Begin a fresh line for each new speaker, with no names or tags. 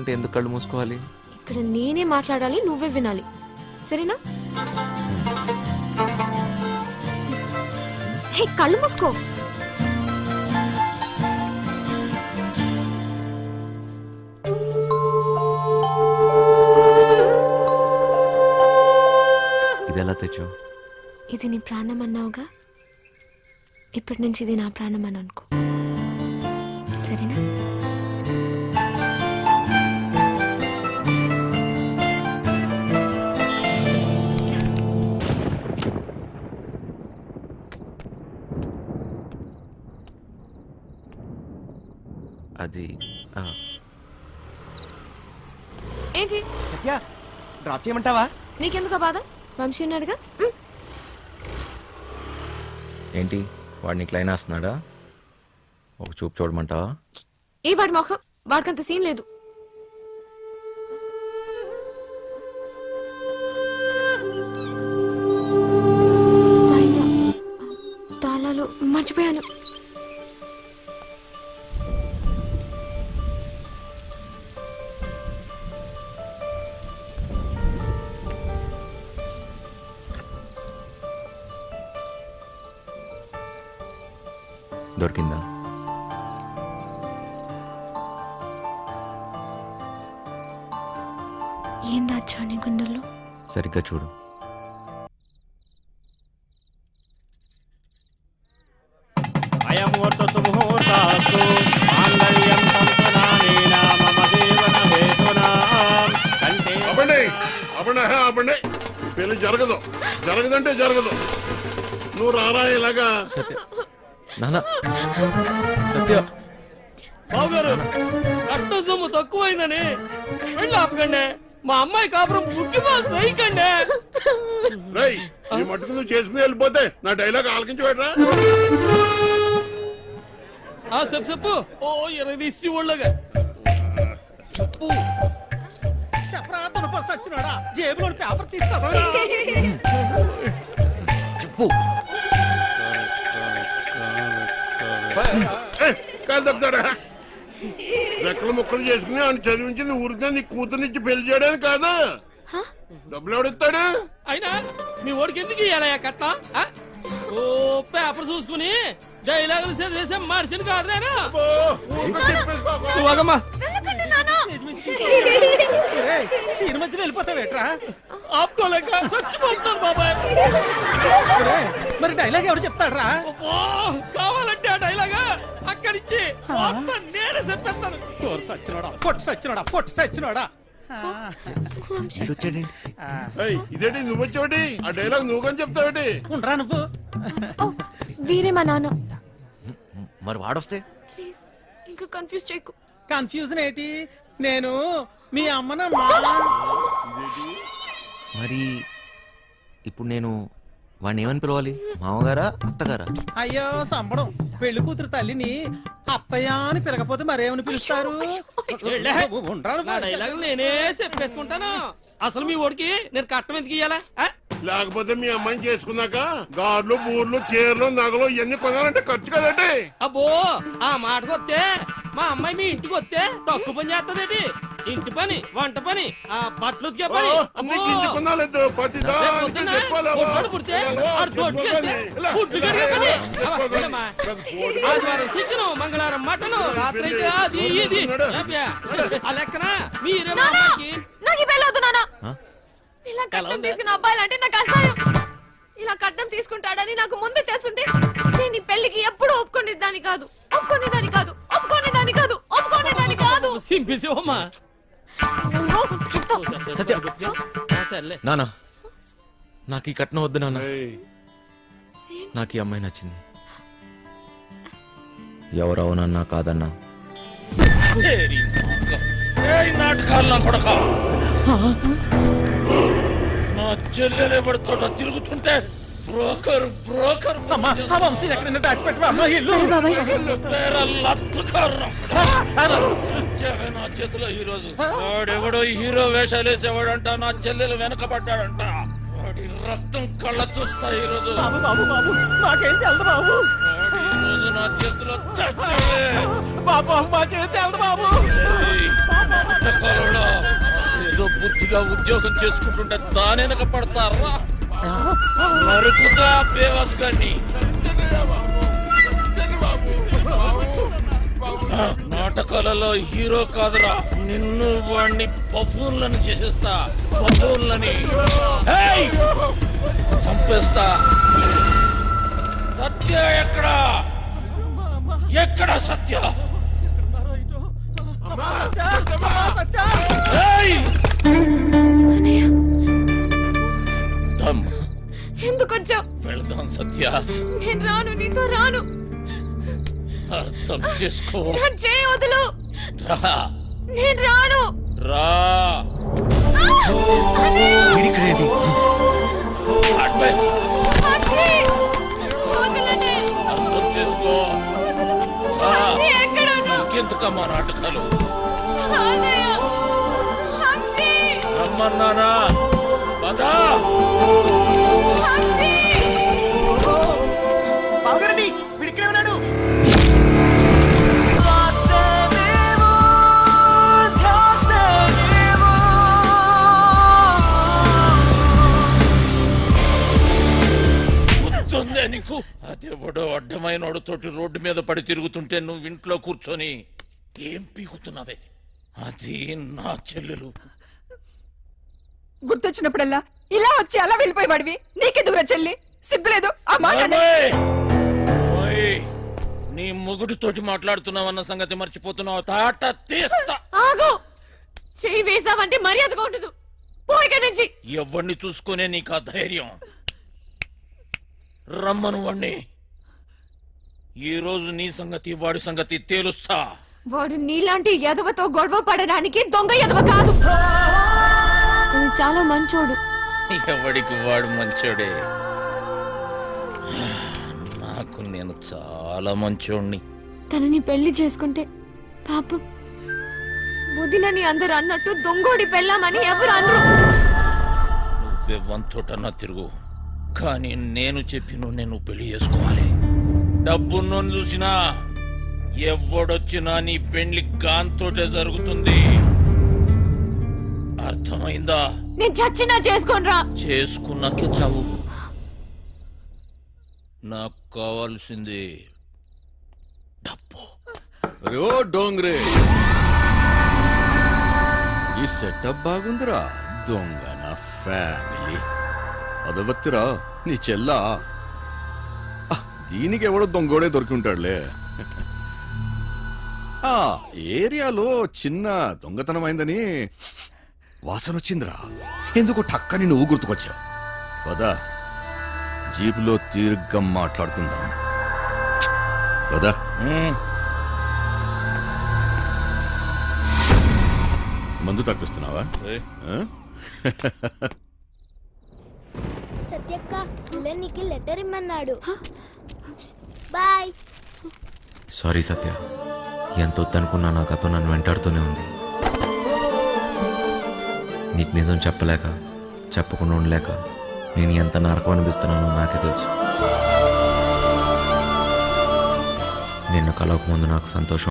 ఉంటే ఎందుకు కళ్ళు మూసుకోవాలి?
ఇక్కడ నేనే మాట్లాడాలి నువ్వే వినాలి. సరేనా? హే కళ్ళు మూసుకో.
ఇది ఎలా తెచ్చావు?
ఇది నీ ప్రాణం అన్నావుగా? ఇప్పటి నుంచి ఇది నా ప్రాణం అని అనుకో. సరేనా?
అది ఆ,
ఏంటి?
సత్య డ్రాప్ చేయమంటావా?
నీకెందుకు ఆ బాధ? వంశీ ఉన్నాడుగా? ఉమ్.
ఏంటి? వాడు నీకు లైన్ వేస్తున్నాడా ఒక చూపు చూడమంటావా?
ఏ వాడి మొహం వాడికంత సీన్ లేదు.
దొరికిందా?
ఏం దాచా నీ గుండెల్లో?
సరిగ్గా చూడు.
మాంగళ్యం మమ జీవన హేతునా. కంటే
హే, అవ్వండి పెళ్ళి జరగదు. జరగదంటే జరగదు. నువ్వు రారా ఇలాగా?
సత్య నాన్న సత్య.
బావగారు కట్ట సొమ్ము తక్కువైందని వెళ్ళి ఆపకండి. మా అమ్మాయి కాపురం బాల్ సైకండి
రేయ్ ఈ మట్టుకు నువ్వు చేసుకుని వెళ్ళిపోతే నా డైలాగ్ ఆలకించి పెట్టరా
ఆ చెప్పు చెప్పు. ఓ ఇరవై తీసి ఒళ్ళగా చెప్పు.
చెప్పు.
ఏ, కాదు తప్పుతాడా రెక్కలు ముక్కలు చేసుకుని ఆయన చదివించి నువ్వు ఊరికే నీ కూతురునిచ్చి పెళ్ళి చేయడానికి కాదు. డబ్బులు ఎవడిస్తాడు?
అయినా మీ ఓడికి ఎందుకు ఇయ్యాలయ్యా కట్ట ఓ పేపర్ చూసుకుని డైలాగులు చదివేసే మనిషిని కాదు నేను.
ఓ, ఊరికే చెప్పేసుకోకు.
నువ్వు ఆగమ్మా.
సీన్ మధ్యలో వెళ్ళిపోతావేట్రా?
ఆపుకోలేక చచ్చిపోతున్నాను బాబాయ్.
మరి డైలాగ్ ఎవరు చెప్తాడ్రా?
కావాలంటే ఆ డైలాగా అక్కడిచ్చి మొత్తం నేనే చెప్పేస్తాను.
సచ్చినోడా పొట్టు సచ్చినోడా పొట్టు సచ్చినోడా.
వచ్చాడండి
ఏయ్, ఇదేంటి నువ్వు వచ్చేవాటి? ఆ డైలాగ్ నువ్వు కానీ చెప్తావేటి?
ఉండరా నువ్వు.
ఓ వీరే మా నాన్న.
మరి వాడొస్తే?
ప్లీజ్ ఇంకా కన్ఫ్యూజ్ చేయకు.
కన్ఫ్యూజన్ ఏంటి? నేను మీ అమ్మనమ్మా
మరి ఇప్పుడు నేను వాడిని ఏమని పిలవాలి? మామగారా అత్తగారా?
అయ్యో సంబడం పెళ్ళి కూతురు తల్లిని అత్తయ్య అని పిలకపోతే మరేమని పిలుస్తారు. ఉండరా
నేనే చెప్పేసుకుంటాను. అసలు మీ ఓడికి నేను కట్టం ఎందుకు ఇయ్యాలా?
లేకపోతే మీ అమ్మాయిని చేసుకున్నాక గార్లు బూర్లు చీరలు నగలు ఇవన్నీ కొనాలంటే ఖర్చు కదండి
అబ్బో ఆ మాటకు వస్తే మా అమ్మాయి మీ ఇంటికి వస్తే తక్కువ పని చేస్తదేటి ఇంటి పని వంట పని ఆ బట్టలు ఉతికే పని
కొనాలేదు ప్రతి దానికి చెప్పాలి.
పొట్టోడు పుడితే ఆడు
ఇలా,
గుడ్లు కడిగే అవ్వ, వెళ్ళమ్మా. ఆదివారం చికెను మంగళవారం మటను రాత్రి అయితే అది ఇది? ఆ లెక్కన మీరే మా అమ్మాయికి
నాకు ఈ పెళ్ళి వద్దు నాన్న
ఆ?
ఇలా కట్నం
ఉందా?
తీసుకున్న అబ్బాయిలంటే నాకు అసహ్యం. ఇలా కట్నం తీసుకుంటాడని నాకు ముందే తెలుసుంటే నేను ఈ పెళ్ళికి ఎప్పుడు ఒప్పుకునేదాన్ని కాదు. ఒప్పుకునేదాన్ని కాదు. ఒప్పుకునేదాన్ని కాదు. ఒప్పుకునేదాన్ని కాదు.
సింపేసేవమ్మా
చెప్తా
సత్య.
ఆ, సర్లే.
నానా నాకు ఈ కట్నం వద్దు నాన్న
ఏయ్,
నాకు ఈ అమ్మాయి నచ్చింది. ఎవరవునన్నా కాదన్నా?
నాటకాల్లో కొడక. చెల్లెలు ఎవరితో తిరుగుతుంటే బ్రోకర్ బ్రోకర్ అమ్మా ఆ వంశీ ఎక్కడైనా దాచిపెట్టవా? అమ్మా ఇల్లు
బాబాయ్.
నా చేతిలో ఈ రోజు వాడెవడో హీరో వేషాలు వేసేవాడంట నా చెల్లెలు వెనకబడ్డాడంట. వాడి రక్తం కళ్ళ చూస్తా ఈ రోజు. బాబు బాబు బాబు నాకేం తెలదు బాబు. ఈ రోజు నా చేతిలో చచ్చాడే. బాబు మాకేం బుద్ధిగా ఉద్యోగం చేసుకుంటుంటే దానెనక పడతారా? నరుకుతా బేవస్ గాన్ని నాటకాలలో హీరో కాదురా. నిన్ను వాణ్ణి బఫూన్లను చేసేస్తా. బఫూన్లని. ఏయ్! చంపేస్తా. సత్య ఎక్కడా? ఎక్కడ సత్య? ఏయ్!
ఎందుకు వచ్చావు?
వెళదాం సత్య.
నేను రాను నీతో రాను.
అర్థం చేసుకో.
చేయి వదులు.
రా.
నేను రాను.
రా!
వదలనే!
అర్థం చేసుకో? ఇంకెందుకమ్మా నాటకాలు? రమ్మన్నానా పదా. నీకు. అదెవడో అడ్డమైన తోటి రోడ్డు మీద పడి తిరుగుతుంటే నువ్వు ఇంట్లో కూర్చొని ఏం పీకుతున్నావే? అది నా చెల్లెలు.
గుర్తొచ్చినప్పుడల్లా ఇలా వచ్చి అలా వెళ్ళిపోయేవాడివి. నీకెందుకురా చెల్లి. సిగ్గులేదు. ఆ మాట అన్న-
ఓయ్! నీ మొగుడితోటి మాట్లాడుతున్నావన్న సంగతి మర్చిపోతున్నావు. తాట తీస్తా.
ఆగు! చెయ్యి వేసావంటే మర్యాదగా ఉండదు. పో ఇక్కడి నుంచి.
ఎవరిని చూసుకునే నీకు ఆ ధైర్యం? రమ్మను వాణ్ణి. ఈ రోజు నీ సంగతి వాడి సంగతి తేలుస్తా.
వాడు నీలాంటి ఎదవతో గొడవ పడడానికి దొంగ ఎదవ కాదు. తను చాలా మంచోడు.
ఎవడికి వాడు మంచోడే? నాకు నేను చాలా మంచోడిని.
తనని పెళ్ళి చేసుకుంటే పాపం వదినని అందరు అన్నట్టు దొంగోడి పెళ్ళామని ఎవరు అనరు.
నువ్వే వంతోటన్నా తిరుగు. కానీ నేను చెప్పిన నేను పెళ్ళి చేసుకోవాలి. డబ్బున్నోని చూసినా ఎవడొచ్చినా నీ పెళ్ళి గాంతోటే జరుగుతుంది. అర్థమైందా?
నేను చచ్చినా చేసుకోనరా
చేసుకున్నాకే చావు. నాకు కావాల్సింది డబ్బు.
అరే ఓ డోంగ్రే. ఈ సెటప్ బాగుందిరా. దొంగ నా ఫ్యామిలీ. అదవత్తిరా నీ చెల్లా? ఆ, దీనికి ఎవడో దొంగోడే దొరికి ఉంటాడులే ఆ ఏరియాలో చిన్న దొంగతనం అయిందని వాసన వచ్చిందిరా ఎందుకు టక్కని నువ్వు గుర్తుకొచ్చావు. పద. జీపులో తీర్ఘంగా మాట్లాడుకుందాం. పద. మందు తప్పిస్తున్నావా?
సత్యక్క నీకు లెటర్ ఇమ్మన్నాడు. బాయ్.
సారీ సత్య ఎంత వద్దనుకున్నా నా కథ నన్ను వెంటాడుతూనే ఉంది. నీకు నిజం చెప్పలేక చెప్పకుండా ఉండలేక నేను ఎంత నరకం అనిపిస్తున్నానో నాకే తెలుసు. నిన్ను కలవక ముందు నాకు సంతోషం